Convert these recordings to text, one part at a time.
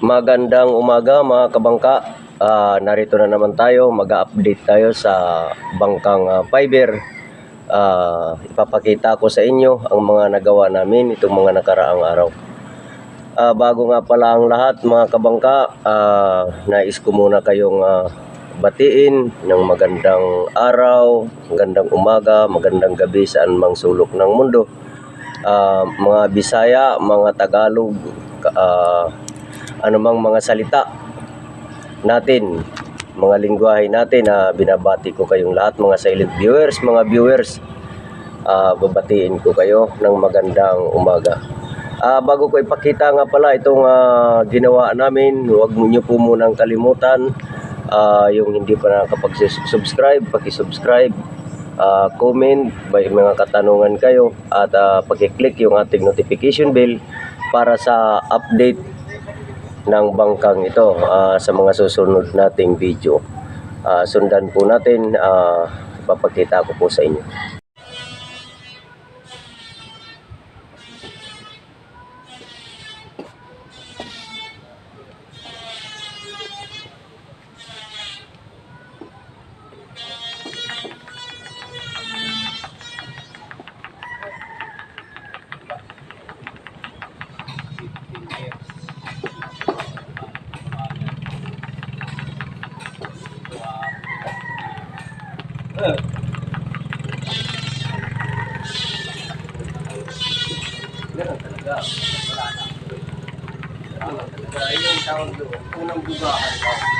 Magandang umaga mga kabangka. Ah, narito na naman tayo, mag-update tayo sa bangkang ah, fiber. Ah, ipapakita ko sa inyo ang mga nagawa namin itong mga nakaraang araw. Ah, bago nga pala ang lahat mga kabangka, ah, nais ko muna kayong ah, batiin ng magandang araw, magandang umaga, magandang gabi saan mang sulok ng mundo. Ah, mga Bisaya, mga Tagalog, ah, anumang mga salita natin, mga lingwahe natin na binabati ko kayong lahat, mga silent viewers, mga viewers, ah, babatiin ko kayo ng magandang umaga. Ah, bago ko ipakita nga pala itong ah, ginawa namin, huwag niyo po munang kalimutan ah, yung hindi pa nakapag-subscribe, paki-subscribe, ah, comment, may mga katanungan kayo at ah, paki-click yung ating notification bell para sa update ng bangkang ito ah, sa mga susunod nating video. Ah, sundan po natin, ah, ipapakita ko po sa inyo. Ganun talaga. Wala na. Ganun talaga. Tawag doon. Unang bugahan ka.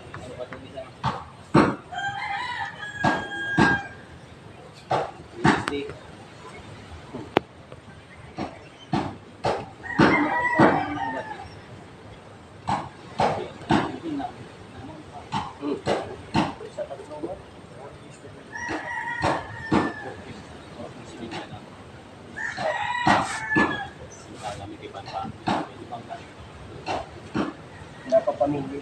Hindi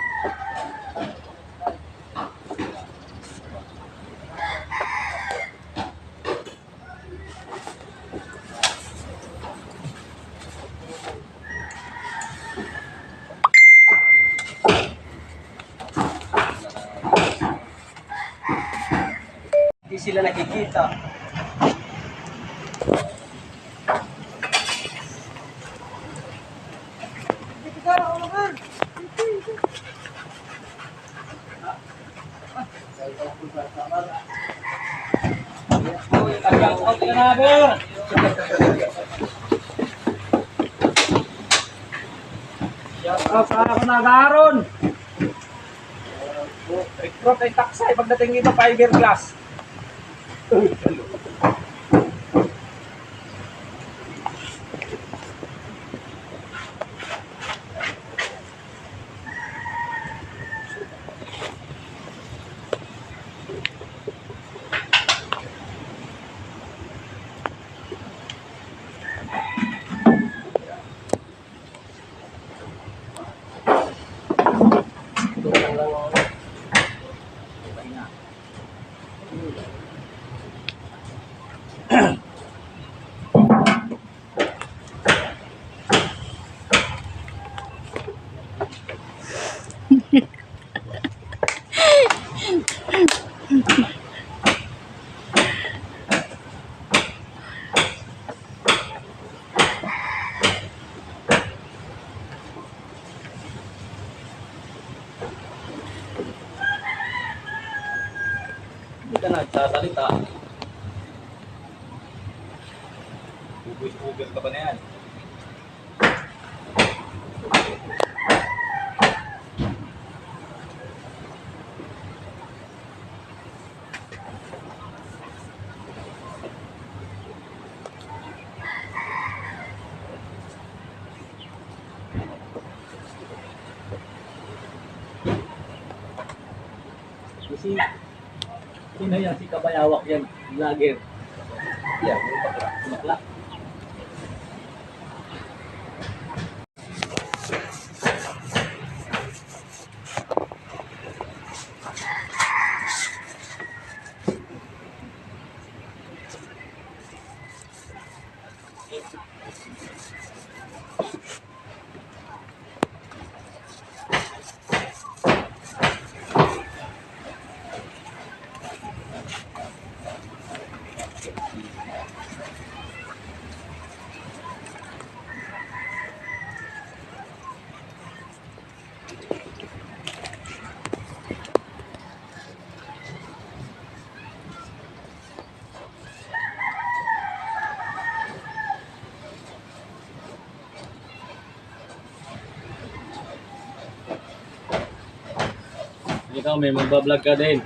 nagaron. Recruit ay taksay pagdating dito fiberglass. Hindi ka nagsasalita. Si, sino yan? Si Kabayawak yan. Vlogger. Yan, bakla. Bakla. Ikaw may magbablog ka din.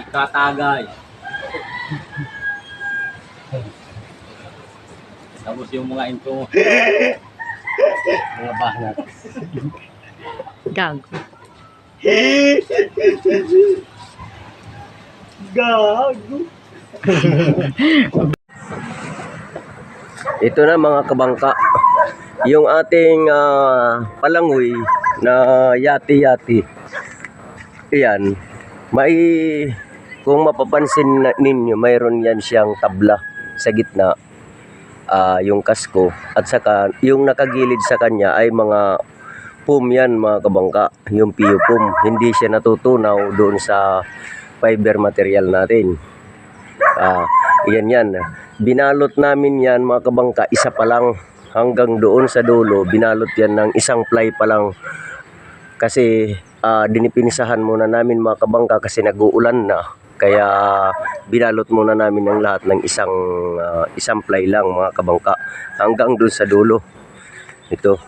Ikatagay. Tapos yung mga intro mo. mga banat. Gago. Ito na mga kabangka. Yung ating ah, palangoy na yati-yati. Iyan. May kung mapapansin ninyo, mayroon yan siyang tabla sa gitna. Ah, yung kasko at saka yung nakagilid sa kanya ay mga pum yan mga kabangka. Yung PU pum. Hindi siya natutunaw doon sa fiber material natin. Ah, yan yan. Binalot namin yan mga kabangka, isa pa lang hanggang doon sa dulo. Binalot yan ng isang ply pa lang. Kasi ah, dinipinsahan muna namin mga kabangka kasi nag-uulan na. Kaya binalot muna namin ng lahat ng isang ah, isang ply lang mga kabangka hanggang doon sa dulo. Ito.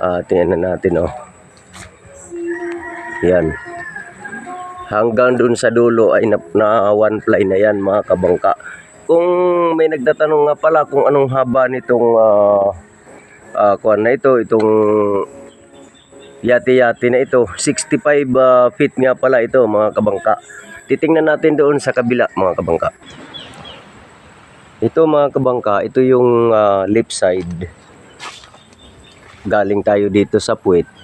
Ah, tingnan natin oh. Yan hanggang dun sa dulo ay na, na one ply na yan mga kabangka. Kung may nagtatanong nga pala kung anong haba nitong uh, kuan na ito, itong yati-yati na ito, 65 ah, feet nga pala ito mga kabangka. Titingnan natin doon sa kabila mga kabangka. Ito mga kabangka, ito yung ah, left side. Galing tayo dito sa puwet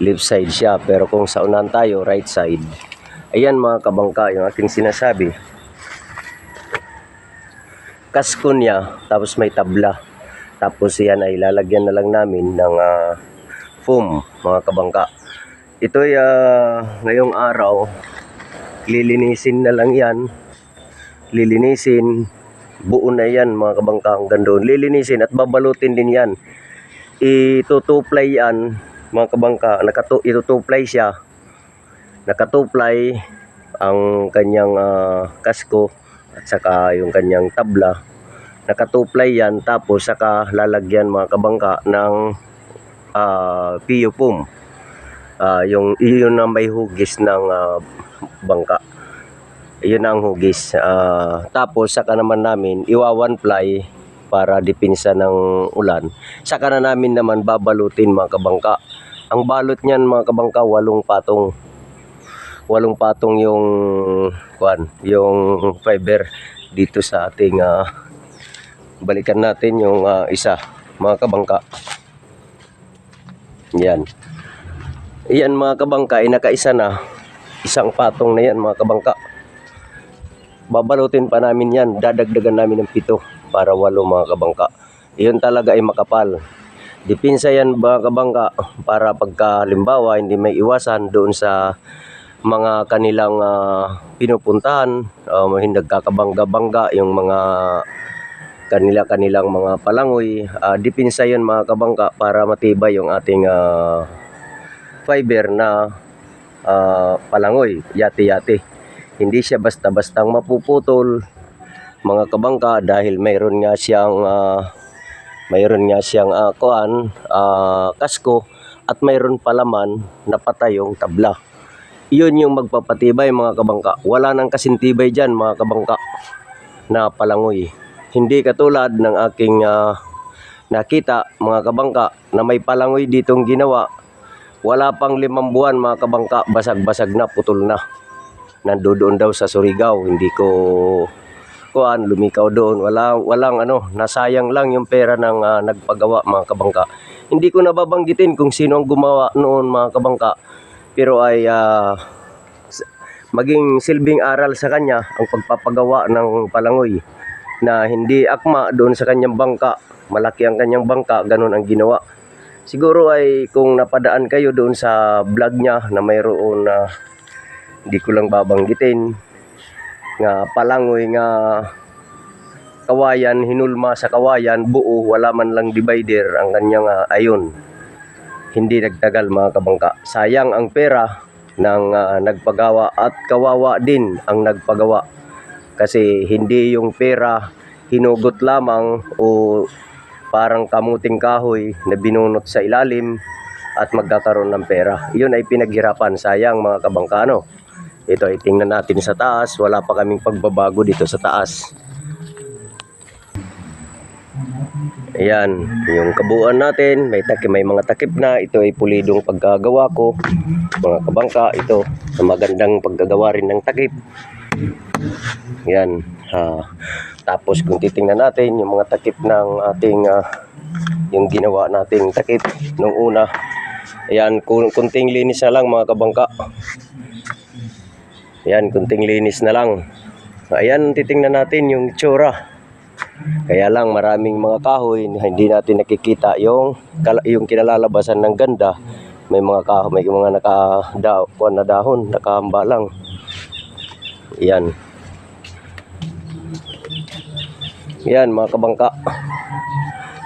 left side siya pero kung sa unan tayo right side ayan mga kabangka yung aking sinasabi kasko niya tapos may tabla tapos yan ay lalagyan na lang namin ng ah, foam mga kabangka. Ito ay ah, ngayong araw lilinisin na lang yan. Lilinisin buo na yan mga kabangka hanggang doon. Lilinisin at babalutin din yan. Itutuplay yan mga kabangka. Nakatu itutuplay siya. Nakatuplay ang kanyang ah, kasko at saka yung kanyang tabla. Nakatuplay yan tapos saka lalagyan mga kabangka ng uh, PU foam Ah, yung iyon na may hugis ng ah, bangka. Iyon ang hugis. Ah, tapos saka naman namin iwa one ply para dipinsa ng ulan. Saka na namin naman babalutin mga kabangka. Ang balot niyan mga kabangka walong patong. Walong patong yung kwan yung fiber dito sa ating ah, balikan natin yung ah, isa mga kabangka yan. Yan mga kabangka ay nakaisa na. Isang patong na yan mga kabangka. Babalutin pa namin yan. Dadagdagan namin ng pito para walo mga kabangka. Iyon talaga ay makapal. Dipinsa yan mga kabangka para pagka halimbawa hindi may iwasan doon sa mga kanilang ah, pinupuntahan, uh, hindi nagkakabangga-bangga yung mga kanila-kanilang mga palangoy. Ah, dipinsa yan mga kabangka para matibay yung ating ah, fiber na ah, palangoy, yati-yati. Hindi siya basta-bastang mapuputol mga kabangka dahil mayroon nga siyang ah, mayroon nga siyang ah, kuan, ah, kasko at mayroon palaman na patayong tabla. Iyon yung magpapatibay mga kabangka. Wala nang kasintibay dyan mga kabangka na palangoy. Hindi katulad ng aking ah, nakita mga kabangka na may palangoy ditong ginawa. Wala pang limang buwan mga kabangka, basag-basag na, putol na. Nandoon daw sa Surigao, hindi ko kuan lumikaw doon. Wala walang ano, nasayang lang yung pera ng ah, nagpagawa mga kabangka. Hindi ko nababanggitin kung sino ang gumawa noon mga kabangka. Pero ay s- maging silbing aral sa kanya ang pagpapagawa ng palangoy na hindi akma doon sa kanyang bangka. Malaki ang kanyang bangka, ganun ang ginawa. Siguro ay kung napadaan kayo doon sa vlog niya na mayroon na hindi ko lang babanggitin nga palangoy nga kawayan hinulma sa kawayan buo wala man lang divider ang kanyang ah, ayon hindi nagtagal mga kabangka sayang ang pera ng ah, nagpagawa at kawawa din ang nagpagawa kasi hindi yung pera hinugot lamang o parang kamuting kahoy na binunot sa ilalim at magkakaroon ng pera. Yun ay pinaghirapan. Sayang mga kabangkano. Ito ay tingnan natin sa taas. Wala pa kaming pagbabago dito sa taas. Ayan, yung kabuuan natin, may takip, may mga takip na. Ito ay pulidong pagkagawa ko. Mga kabangka, ito, magandang paggagawa rin ng takip. Yan. ah, tapos kung titingnan natin yung mga takip ng ating ah, yung ginawa nating takip nung una. Ayan, kun- kunting linis na lang mga kabangka. Ayan, kunting linis na lang. Ayan, titingnan natin yung tsura. Kaya lang maraming mga kahoy hindi natin nakikita yung yung kinalalabasan ng ganda. May mga kahoy, may mga naka da, kuwan na dahon, nakahamba lang. Yan. Yan mga kabangka.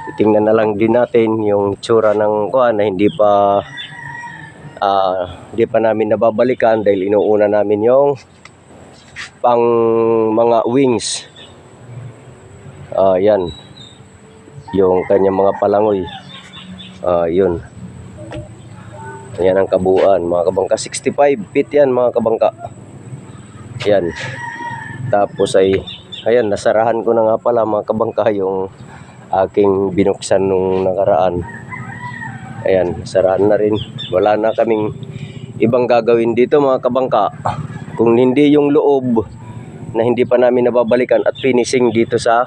Titingnan na lang din natin yung tsura ng kuan na hindi pa ah, hindi pa namin nababalikan dahil inuuna namin yung pang mga wings. Ah, yan. Yung kanyang mga palangoy. Ah, yun. Yan ang kabuuan, mga kabangka. 65 feet yan, mga kabangka. Yan. Tapos ay, ayan, nasarahan ko na nga pala, mga kabangka, yung aking binuksan nung nakaraan. Ayan, nasarahan na rin. Wala na kaming ibang gagawin dito, mga kabangka. Kung hindi yung loob na hindi pa namin nababalikan at finishing dito sa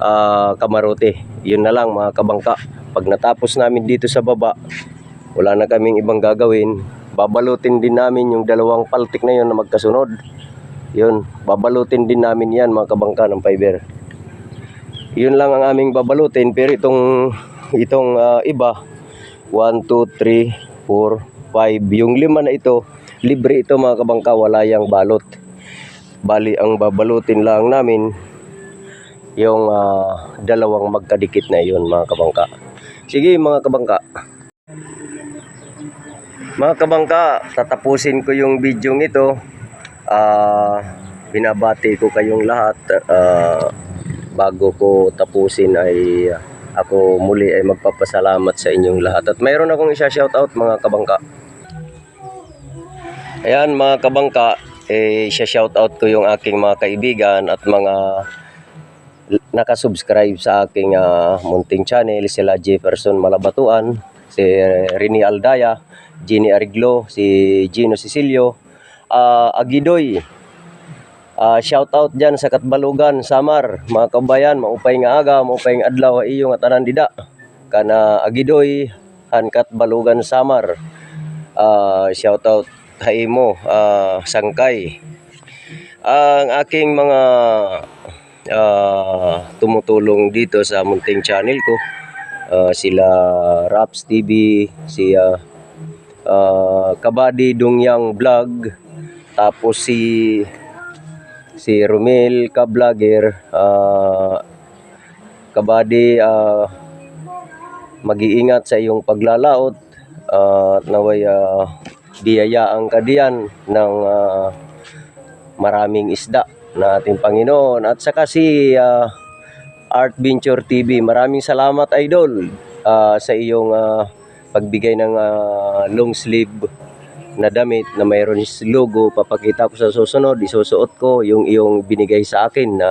ah, Kamarote. Yun na lang mga kabangka. Pag natapos namin dito sa baba, wala na kaming ibang gagawin. Babalutin din namin yung dalawang paltik na yun na magkasunod. Yun, babalutin din namin yan mga kabangka ng fiber. Yun lang ang aming babalutin pero itong itong ah, iba 1 2 3 4 5 yung lima na ito libre ito mga kabangka wala yang balot. Bali ang babalutin lang namin yung ah, dalawang magkadikit na yun mga kabangka. Sige mga kabangka. Mga kabangka, tatapusin ko yung video ito. Ah, binabati ko kayong lahat. Ah, bago ko tapusin ay ako muli ay magpapasalamat sa inyong lahat. At mayroon akong isa-shoutout mga kabangka. Ayan mga kabangka, eh, isa-shoutout ko yung aking mga kaibigan at mga nakasubscribe sa aking ah, munting channel. Sila Jefferson Malabatuan, si Rini Aldaya, Jenny Ariglo, si Gino Cecilio, ah, Agidoy, Ah, shout out dyan sa Katbalugan, Samar, mga kabayan, maupay nga aga, maupay nga adlaw, iyo nga tanan dida. Kana Agidoy, han Katbalugan, Samar. Ah, shout out sa imo, ah, Sangkay. Ang aking mga ah, tumutulong dito sa munting channel ko, ah, sila Raps TV, si ah, ah, Kabady Dungyang Vlog, tapos si si Romel ka vlogger ah kabady ah, mag-iingat sa iyong paglalaot at naway ah, biyayaan ka diyan ng ah, maraming isda na ating Panginoon at saka si ah, Art Venture TV. Maraming salamat idol ah, sa iyong ah, pagbigay ng ah, long sleeve na damit na mayroon logo. Papakita ko sa susunod, isusuot ko yung iyong binigay sa akin na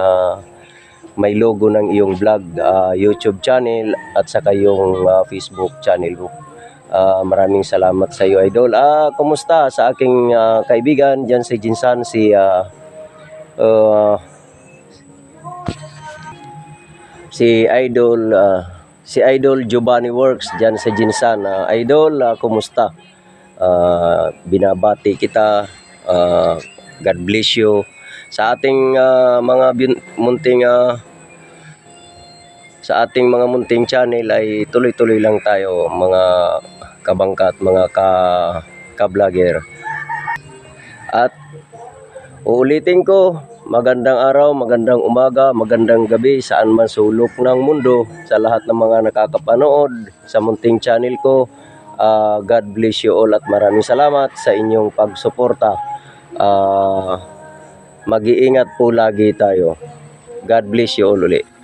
may logo ng iyong vlog, ah, YouTube channel at saka yung ah, Facebook channel mo. Ah, maraming salamat sa iyo idol. Ah, kumusta sa aking ah, kaibigan diyan si Jinsan si ah, ah, si Idol ah, si Idol Giovanni Works diyan sa Jinsan. Ah, idol, ah, kumusta? Ah, binabati kita. Ah, God bless you sa ating ah, mga munting ah, sa ating mga munting channel ay tuloy-tuloy lang tayo mga kabangka at mga ka ka-vlogger. At uulitin ko, magandang araw, magandang umaga, magandang gabi saan man sulok ng mundo sa lahat ng mga nakakapanood sa munting channel ko. Ah, God bless you all at maraming salamat sa inyong pagsuporta. Ah, mag-iingat po lagi tayo. God bless you all ulit.